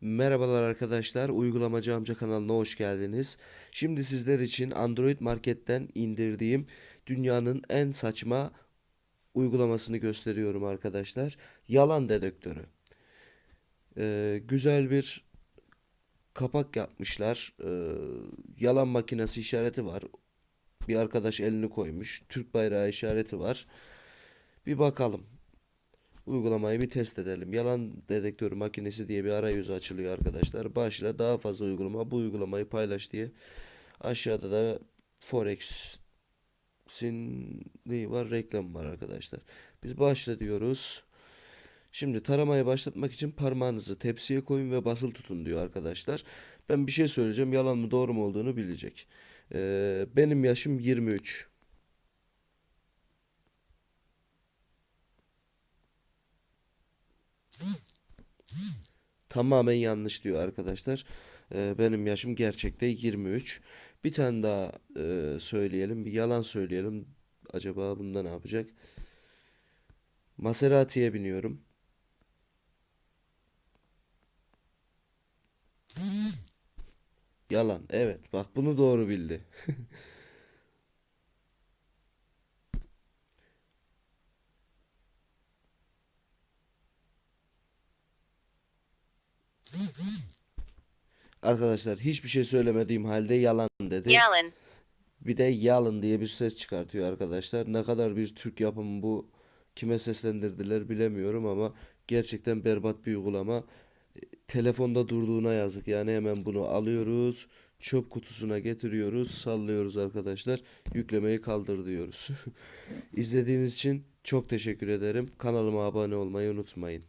Merhabalar arkadaşlar, Uygulamacı Amca kanalına hoş geldiniz. Şimdi sizler için Android Market'ten indirdiğim dünyanın en saçma uygulamasını gösteriyorum arkadaşlar. Yalan dedektörü. Ee, güzel bir kapak yapmışlar. Ee, yalan makinesi işareti var. Bir arkadaş elini koymuş. Türk bayrağı işareti var. Bir bakalım. Uygulamayı bir test edelim. Yalan dedektörü makinesi diye bir arayüzü açılıyor arkadaşlar. Başla daha fazla uygulama. Bu uygulamayı paylaş diye. Aşağıda da Forex'in neyi var? Reklam var arkadaşlar. Biz başla diyoruz. Şimdi taramayı başlatmak için parmağınızı tepsiye koyun ve basılı tutun diyor arkadaşlar. Ben bir şey söyleyeceğim. Yalan mı doğru mu olduğunu bilecek. Ee, benim yaşım 23. Tamamen yanlış diyor arkadaşlar. Ee, benim yaşım gerçekte 23. Bir tane daha e, söyleyelim. Bir yalan söyleyelim. Acaba bunda ne yapacak? Maserati'ye biniyorum. Yalan. Evet. Bak bunu doğru bildi. Arkadaşlar hiçbir şey söylemediğim halde yalan dedi. Yalan. Bir de yalın diye bir ses çıkartıyor arkadaşlar. Ne kadar bir Türk yapımı bu kime seslendirdiler bilemiyorum ama gerçekten berbat bir uygulama. E, Telefonda durduğuna yazık. Yani hemen bunu alıyoruz. Çöp kutusuna getiriyoruz. Sallıyoruz arkadaşlar. Yüklemeyi kaldır diyoruz. İzlediğiniz için çok teşekkür ederim. Kanalıma abone olmayı unutmayın.